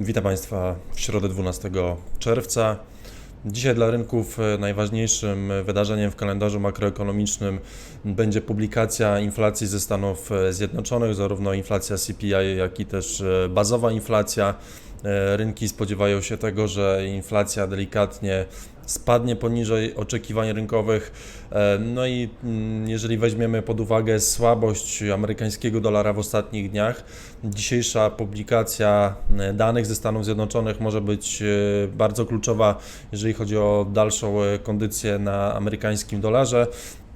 Witam Państwa w środę 12 czerwca. Dzisiaj dla rynków e, najważniejszym wydarzeniem w kalendarzu makroekonomicznym będzie publikacja inflacji ze Stanów e, Zjednoczonych, zarówno inflacja CPI, jak i też e, bazowa inflacja. Rynki spodziewają się tego, że inflacja delikatnie spadnie poniżej oczekiwań rynkowych. E, No i mm, jeżeli weźmiemy pod uwagę słabość amerykańskiego dolara w ostatnich dniach, dzisiejsza publikacja e, danych ze Stanów Zjednoczonych może być e, bardzo kluczowa, jeżeli chodzi o dalszą kondycję na amerykańskim dolarze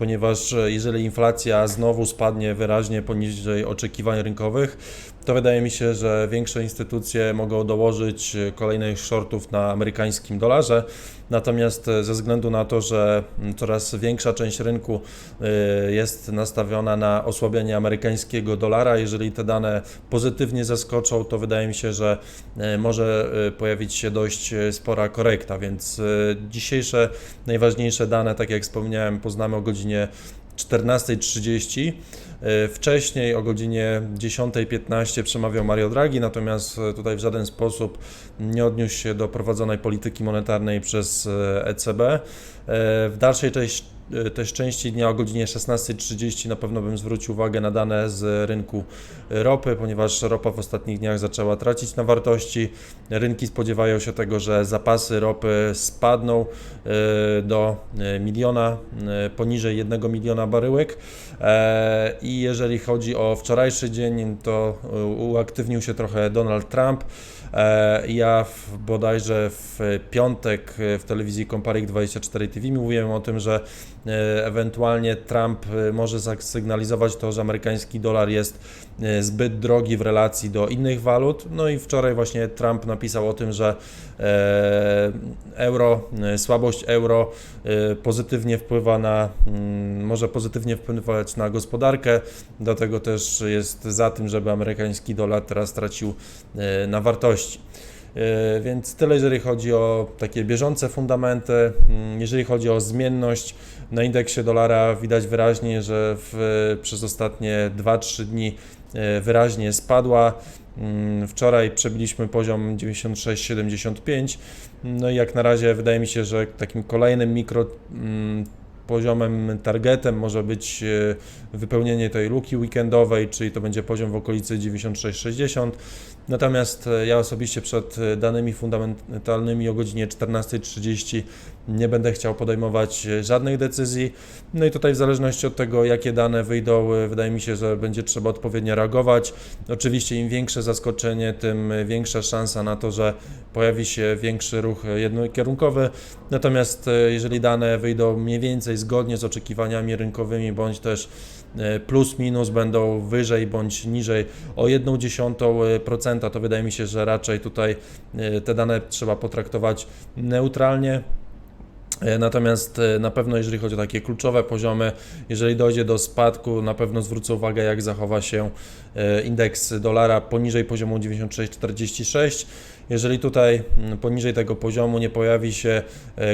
ponieważ e, jeżeli inflacja znowu spadnie wyraźnie poniżej oczekiwań rynkowych, to wydaje mi się, że większe instytucje mogą dołożyć e, kolejnych shortów na amerykańskim dolarze. Natomiast e, ze względu na to, że coraz większa część rynku jest nastawiona na osłabienie amerykańskiego dolara, jeżeli te dane pozytywnie zaskoczą, to wydaje mi się, że może pojawić się dość spora korekta, więc dzisiejsze najważniejsze dane, tak jak wspomniałem, poznamy o godzinie 14.30. E, Wcześniej o godzinie 10.15 przemawiał Mario Draghi, natomiast e, tutaj w żaden sposób nie odniósł się do prowadzonej polityki monetarnej przez e, ECB. E, W dalszej części e, też części dnia o godzinie 16.30 na pewno bym zwrócił uwagę na dane z rynku ropy, ponieważ ropa w ostatnich dniach zaczęła tracić na wartości. Rynki spodziewają się tego, że zapasy ropy spadną e, do e, miliona, e, poniżej 1 miliona baryłek. E, I jeżeli chodzi o wczorajszy dzień, to e, uaktywnił się trochę Donald Trump. E, W, bodajże w piątek w telewizji Comparik 24 TV mówiłem o tym, że e, ewentualnie Trump e, może zasygnalizować to, że amerykański dolar jest e, zbyt drogi w relacji do innych walut. No i wczoraj właśnie Trump napisał o tym, że euro, słabość euro pozytywnie wpływa na, mm, może pozytywnie wpływać na gospodarkę, dlatego też jest za tym, żeby amerykański dolar teraz tracił e, na wartości. E, Więc tyle, jeżeli chodzi o takie bieżące fundamenty. Mm, Jeżeli chodzi o zmienność, na indeksie dolara widać wyraźnie, że w, przez ostatnie 2-3 dni e, wyraźnie spadła. Mm, Wczoraj przebiliśmy poziom 96,75. No i jak na razie wydaje mi się, że takim kolejnym mikro mm, poziomem, targetem może być e, wypełnienie tej luki weekendowej, czyli to będzie poziom w okolicy 96,60. Natomiast e, ja osobiście przed e, danymi fundamentalnymi o godzinie 14.30 nie będę chciał podejmować e, żadnych decyzji. No i tutaj w zależności od tego, jakie dane wyjdą, e, wydaje mi się, że będzie trzeba odpowiednio reagować. Oczywiście im większe zaskoczenie, tym e, większa szansa na to, że pojawi się większy ruch jednokierunkowy. Natomiast jeżeli dane wyjdą mniej więcej zgodnie z oczekiwaniami rynkowymi, bądź też plus minus będą wyżej bądź niżej o 0,1%, to wydaje mi się, że raczej tutaj te dane trzeba potraktować neutralnie. E, Natomiast e, na pewno, jeżeli chodzi o takie kluczowe poziomy, jeżeli dojdzie do spadku, na pewno zwrócę uwagę, jak zachowa się e, indeks dolara poniżej poziomu 96,46. Jeżeli tutaj poniżej tego poziomu nie pojawi się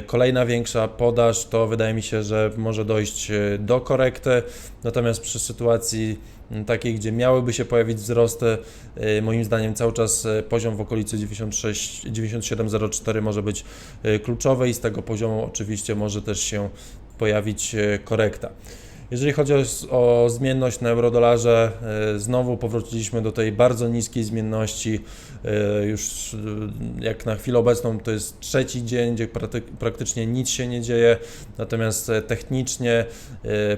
kolejna większa podaż, to wydaje mi się, że może dojść do korekty. Natomiast przy sytuacji takiej, gdzie miałyby się pojawić wzrosty, e, moim zdaniem cały czas e, poziom w okolicy 96, 97,04 może być e, kluczowy i z tego poziomu oczywiście może też się pojawić korekta. Jeżeli chodzi o, o zmienność na eurodolarze, e, znowu powróciliśmy do tej bardzo niskiej zmienności. E, Już e, jak na chwilę obecną to jest trzeci dzień, gdzie prakty- praktycznie nic się nie dzieje, natomiast technicznie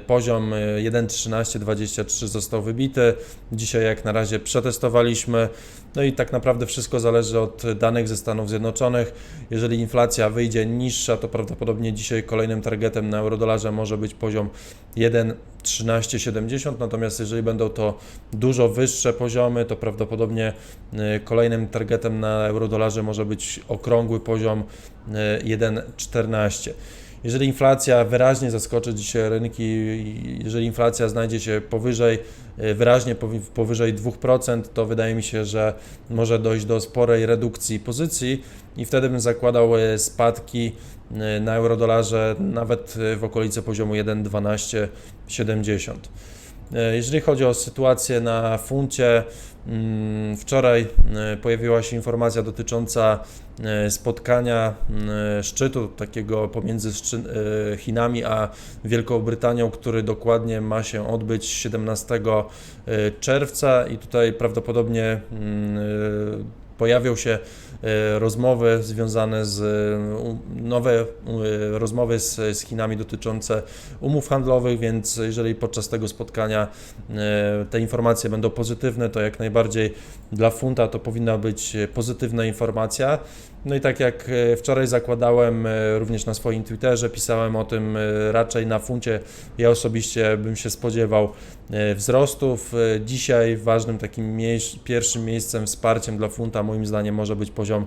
poziom e, 1.1323 został wybity. Dzisiaj jak na razie przetestowaliśmy. No i tak naprawdę wszystko zależy od danych ze Stanów Zjednoczonych. Jeżeli inflacja wyjdzie niższa, to prawdopodobnie dzisiaj kolejnym targetem na eurodolarze może być poziom 1,1370, natomiast jeżeli będą to dużo wyższe poziomy, to prawdopodobnie y, kolejnym targetem na eurodolarze może być okrągły poziom y, 1,14. Jeżeli inflacja wyraźnie zaskoczy dzisiaj rynki, jeżeli inflacja znajdzie się powyżej, y, wyraźnie powyżej 2%, to wydaje mi się, że może dojść do sporej redukcji pozycji i wtedy bym zakładał y, spadki y, na eurodolarze nawet w okolicy poziomu 1,1270. E, Jeżeli chodzi o sytuację na funcie, mm, wczoraj e, pojawiła się informacja dotycząca e, spotkania szczytu takiego pomiędzy Chinami a Wielką Brytanią, który dokładnie ma się odbyć 17 e, czerwca. I tutaj prawdopodobnie mm, pojawią się e, rozmowy związane z e, u- nowe e, rozmowy z, z Chinami dotyczące umów handlowych, więc jeżeli podczas tego spotkania e, te informacje będą pozytywne, to jak najbardziej dla funta to powinna być pozytywna informacja. No i tak jak wczoraj zakładałem również na swoim Twitterze, pisałem o tym raczej na funcie. Ja osobiście bym się spodziewał wzrostów. E, Dzisiaj ważnym takim pierwszym miejscem wsparciem dla funta moim zdaniem może być poziom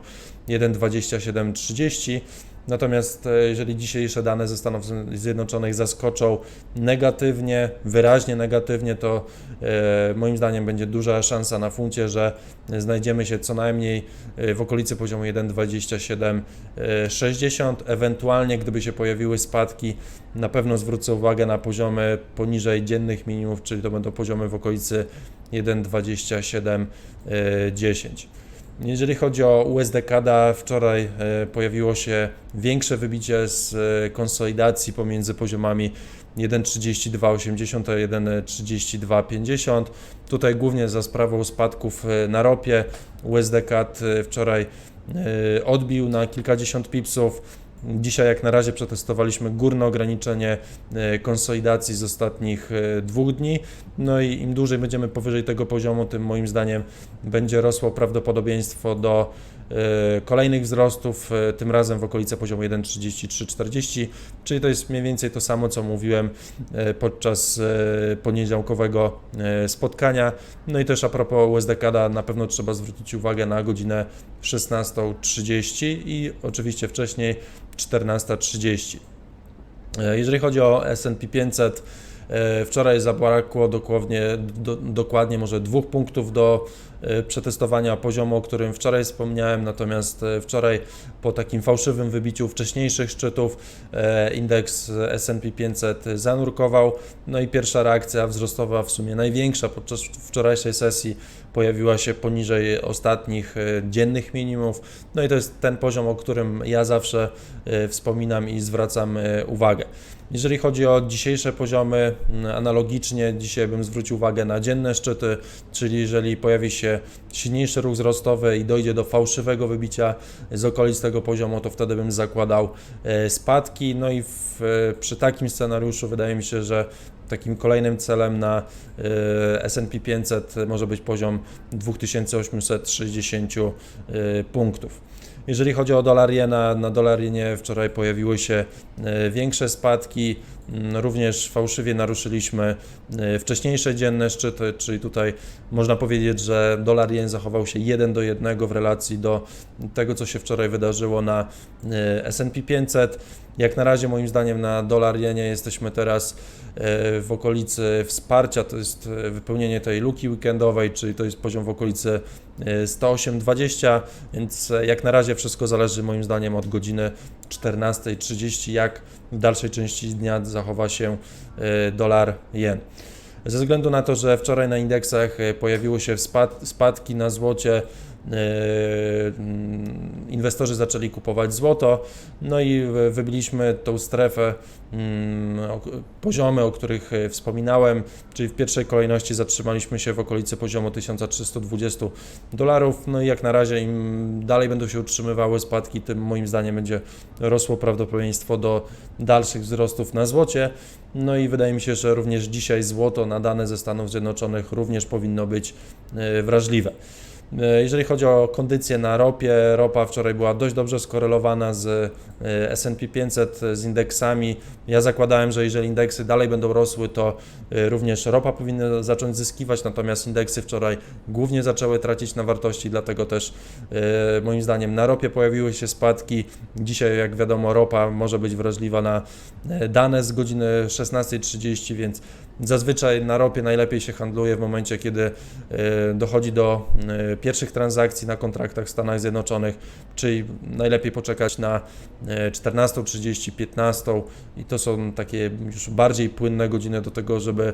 1,2730. Natomiast e, jeżeli dzisiejsze dane ze Stanów Zjednoczonych zaskoczą negatywnie, wyraźnie negatywnie, to e, moim zdaniem będzie duża szansa na funcie, że znajdziemy się co najmniej e, w okolicy poziomu 1,2760. Ewentualnie, gdyby się pojawiły spadki, na pewno zwrócę uwagę na poziomy poniżej dziennych minimów, czyli to będą poziomy w okolicy 1,2710. Jeżeli chodzi o USD CAD, wczoraj e, pojawiło się większe wybicie z e, konsolidacji pomiędzy poziomami 1,3280 a 1,3250. Tutaj głównie za sprawą spadków e, na ropie USD CAD e, wczoraj odbił na kilkadziesiąt pipsów. Dzisiaj jak na razie przetestowaliśmy górne ograniczenie e, konsolidacji z ostatnich e, dwóch dni. No i im dłużej będziemy powyżej tego poziomu, tym moim zdaniem będzie rosło prawdopodobieństwo do kolejnych wzrostów, e, tym razem w okolice poziomu 1,3340, czyli to jest mniej więcej to samo, co mówiłem e, podczas e, poniedziałkowego e, spotkania. No i też a propos USD CAD, na pewno trzeba zwrócić uwagę na godzinę 16.30 i oczywiście wcześniej 14.30. E, Jeżeli chodzi o S&P 500, e, wczoraj zabrakło dokładnie, do, dokładnie może dwóch punktów do e, przetestowania poziomu, o którym wczoraj wspomniałem, natomiast e, wczoraj po takim fałszywym wybiciu wcześniejszych szczytów e, indeks S&P 500 zanurkował, no i pierwsza reakcja wzrostowa, w sumie największa podczas wczorajszej sesji pojawiła się poniżej ostatnich e, dziennych minimów, no i to jest ten poziom, o którym ja zawsze e, wspominam i zwracam e, uwagę. Jeżeli chodzi o dzisiejsze poziomy, m, analogicznie dzisiaj bym zwrócił uwagę na dzienne szczyty, czyli jeżeli pojawi się silniejszy ruch wzrostowy i dojdzie do fałszywego wybicia z okolic tego poziomu, to wtedy bym zakładał e, spadki. No i w, e, przy takim scenariuszu wydaje mi się, że takim kolejnym celem na e, S&P 500 może być poziom 2860 e, punktów. Jeżeli chodzi o dolar jena, na dolar jenie wczoraj pojawiły się e, większe spadki, również fałszywie naruszyliśmy e, wcześniejsze dzienne szczyty, czyli tutaj można powiedzieć, że dolar jen zachował się 1 do 1 w relacji do tego, co się wczoraj wydarzyło na e, S&P 500. Jak na razie moim zdaniem na dolar jenie jesteśmy teraz e, w okolicy wsparcia, to jest wypełnienie tej luki weekendowej, czyli to jest poziom w okolicy e, 108,20, więc jak na razie wszystko zależy moim zdaniem od godziny 14.30, jak w dalszej części dnia zachowa się e, dolar jen. Ze względu na to, że wczoraj na indeksach e, pojawiły się spad, spadki na złocie, inwestorzy zaczęli kupować złoto, no i wy- wybiliśmy tą strefę, mm, poziomy, o których e, wspominałem, czyli w pierwszej kolejności zatrzymaliśmy się w okolicy poziomu 1320 dolarów, no i jak na razie im dalej będą się utrzymywały spadki, tym moim zdaniem będzie rosło prawdopodobieństwo do dalszych wzrostów na złocie. No i wydaje mi się, że również dzisiaj złoto na dane ze Stanów Zjednoczonych również powinno być e, wrażliwe. E, Jeżeli chodzi o kondycję na ropie, ropa wczoraj była dość dobrze skorelowana z e, S&P 500, z indeksami. Ja zakładałem, że jeżeli indeksy dalej będą rosły, to e, również ropa powinna zacząć zyskiwać, natomiast indeksy wczoraj głównie zaczęły tracić na wartości, dlatego też e, moim zdaniem na ropie pojawiły się spadki. Dzisiaj, jak wiadomo, ropa może być wrażliwa na e, dane z godziny 16.30, więc Zazwyczaj na ropie najlepiej się handluje w momencie, kiedy e, dochodzi do e, pierwszych transakcji na kontraktach w Stanach Zjednoczonych, czyli najlepiej poczekać na e, 14.30, 15 i to są takie już bardziej płynne godziny do tego, żeby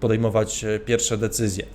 podejmować e, pierwsze decyzje.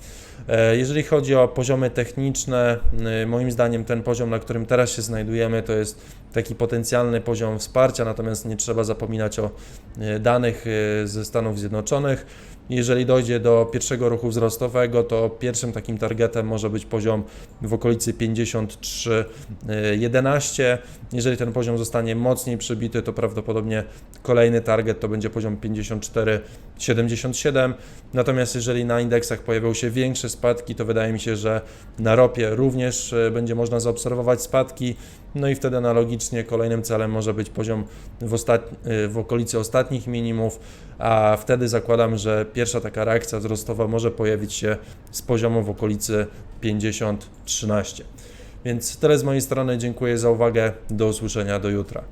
E, Jeżeli chodzi o poziomy techniczne, e, moim zdaniem ten poziom, na którym teraz się znajdujemy, to jest taki potencjalny poziom wsparcia, natomiast nie trzeba zapominać o e, danych e, ze Stanów Zjednoczonych. Jeżeli dojdzie do pierwszego ruchu wzrostowego, to pierwszym takim targetem może być poziom w okolicy 53,11. Jeżeli ten poziom zostanie mocniej przebity, to prawdopodobnie kolejny target to będzie poziom 54,77. Natomiast jeżeli na indeksach pojawią się większe spadki, to wydaje mi się, że na ropie również e, będzie można zaobserwować spadki. No i wtedy analogicznie kolejnym celem może być poziom w, ostat... e, w okolicy ostatnich minimów, a wtedy zakładam, że pierwsza taka reakcja wzrostowa może pojawić się z poziomu w okolicy 50-13. Więc tyle z mojej strony, dziękuję za uwagę, do usłyszenia do jutra.